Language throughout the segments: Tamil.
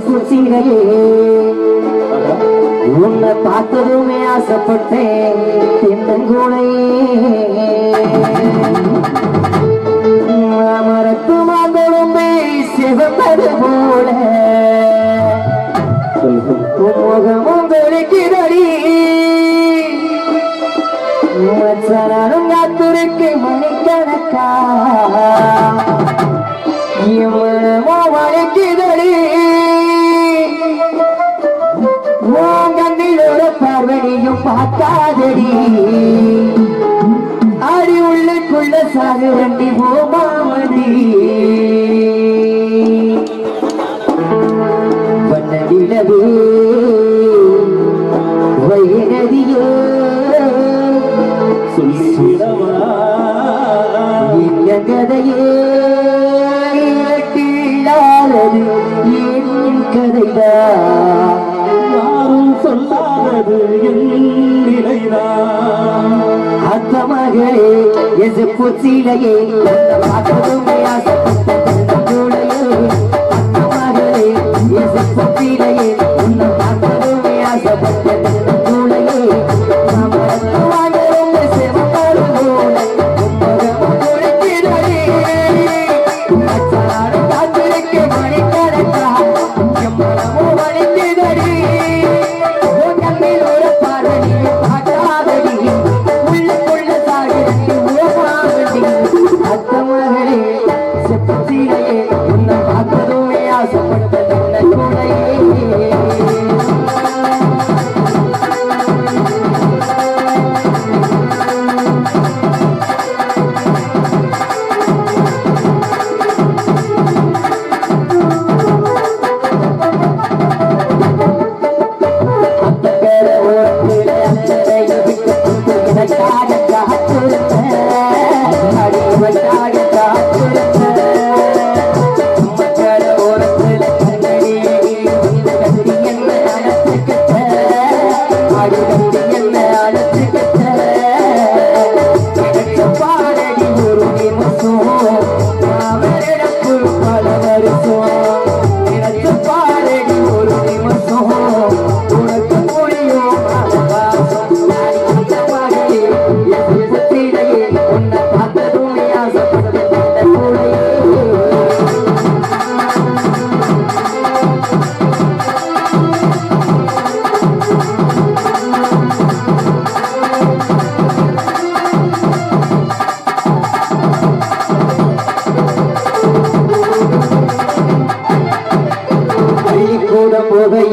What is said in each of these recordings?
பூச்சிகளே உன்னை பார்த்ததுமே ஆசைப்பட்டேன் தென்னங்கூடே மரத்து மாந்தளுமே சிவந்தது போல முகமும் வெளிக்கிறடி மச்சனான எட்டு மணிக்கணக்கா இவ்வளவோ வழக்குதடி உங்கண்ணில் ஒரு பார்வனியும் பார்க்காதடி. அடி உள்ளுக்குள்ள சாகு வண்டி ஓமாமதி வண்ண விளவு சொல்லிவிடவா என் கதையே பிள்ளாதது என் கதைதான் யாரும் சொல்லாதது என் நிலைதான் அத்த மகளே எது புத்திலையே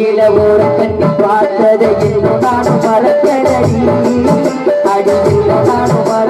கீழே ஒரு கண்ணி பார்த்ததை நானும் மறக்கடி அடியில் நானும் மற